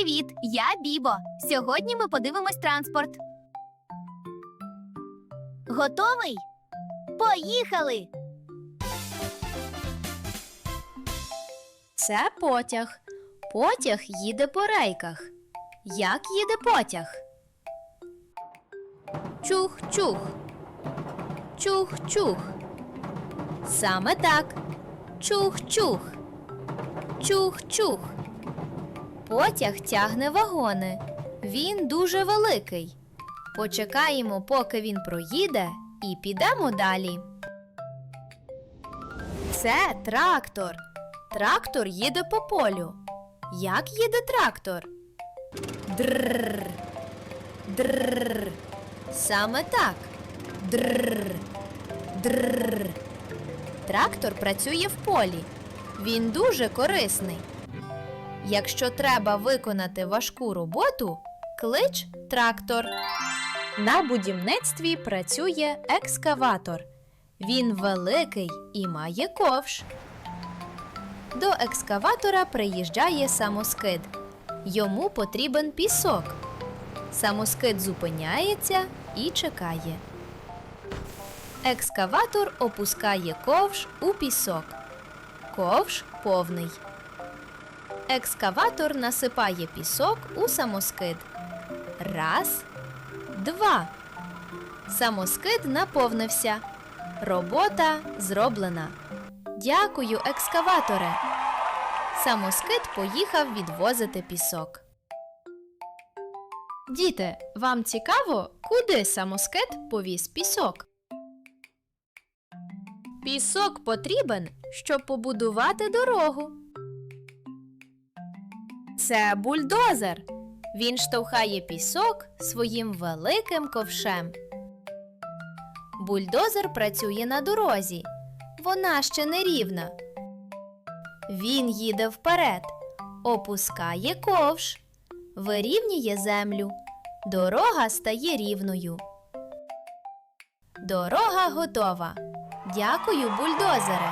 Привіт! Я Бібо. Сьогодні ми подивимось транспорт. Готовий? Поїхали! Це потяг. Потяг їде по рейках. Як їде потяг? Чух-чух. Чух-чух. Саме так. Чух-чух. Чух-чух. Потяг тягне вагони. Він дуже великий. Почекаємо, поки він проїде, і підемо далі. Це трактор. Трактор їде по полю. Як їде трактор? Дрррр. Дрррр. Саме так. Дрррр. Дрррр. Трактор працює в полі. Він дуже корисний. Якщо треба виконати важку роботу, клич трактор. На будівництві працює екскаватор. Він великий і має ковш. До екскаватора приїжджає самоскид. Йому потрібен пісок. Самоскид зупиняється і чекає. Екскаватор опускає ковш у пісок. Ковш повний. Екскаватор насипає пісок у самоскид. Раз, два. Самоскид наповнився. Робота зроблена. Дякую, екскаваторе. Самоскид поїхав відвозити пісок. Діти, вам цікаво, куди самоскид повіз пісок? Пісок потрібен, щоб побудувати дорогу. Це бульдозер. Він штовхає пісок своїм великим ковшем. Бульдозер працює на дорозі. Вона ще не рівна. Він їде вперед, опускає ковш, вирівнює землю. Дорога стає рівною. Дорога готова. Дякую, бульдозере.